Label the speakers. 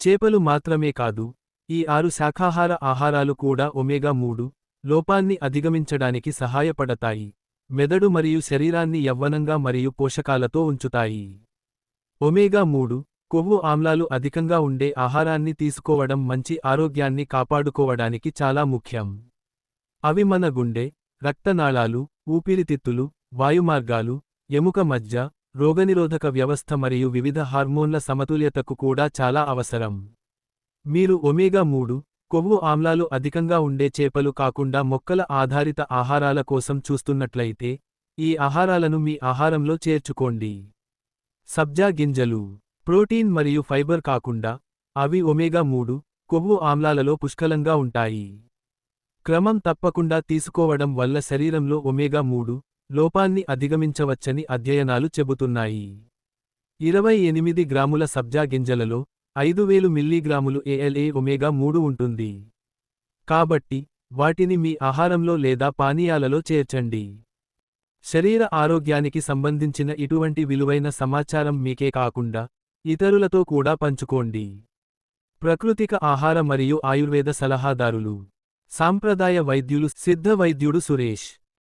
Speaker 1: చేపలు మాత్రమే కాదు ఈ ఆరు శాఖాహార ఆహారాలు కూడా ఒమేగా మూడు లోపాన్ని అధిగమించడానికి సహాయపడతాయి. మెదడు మరియు శరీరాన్ని యవ్వనంగా మరియు పోషకాలతో ఉంచుతాయి. ఒమేగా మూడు కొవ్వు ఆమ్లాలు అధికంగా ఉండే ఆహారాన్ని తీసుకోవడం మంచి ఆరోగ్యాన్ని కాపాడుకోవడానికి చాలా ముఖ్యం. అవి మన గుండె రక్తనాళాలు ఊపిరితిత్తులు వాయుమార్గాలు ఎముక మజ్జ రోగనిరోధక వ్యవస్థ మరియు వివిధ హార్మోన్ల సమతుల్యతకు కూడా చాలా అవసరం. మీరు ఒమేగా మూడు కొవ్వు ఆమ్లాలు అధికంగా ఉండే చేపలు కాకుండా మొక్కల ఆధారిత ఆహారాల కోసం చూస్తున్నట్లయితే ఈ ఆహారాలను మీ ఆహారంలో చేర్చుకోండి. సబ్జా గింజలు ప్రోటీన్ మరియు ఫైబర్ కాకుండా అవి ఒమేగా మూడు కొవ్వు ఆమ్లాలలో పుష్కలంగా ఉంటాయి. క్రమం తప్పకుండా తీసుకోవడం వల్ల శరీరంలో ఒమేగా మూడు లోపాన్ని అధిగమించవచ్చని అధ్యయనాలు చెబుతున్నాయి. ఇరవై ఎనిమిది గ్రాముల సబ్జా గింజలలో ఐదు వేలు మిల్లీగ్రాములు ఏఎల్ఏ ఒమేగా మూడు ఉంటుంది. కాబట్టి వాటిని మీ ఆహారంలో లేదా పానీయాలలో చేర్చండి. శరీర ఆరోగ్యానికి సంబంధించిన ఇటువంటి విలువైన సమాచారం మీకే కాకుండా ఇతరులతో కూడా పంచుకోండి. ప్రకృతిక ఆహార మరియు ఆయుర్వేద సలహాదారులు. సాంప్రదాయ వైద్యులు సిద్ధ వైద్యుడు సురేష్.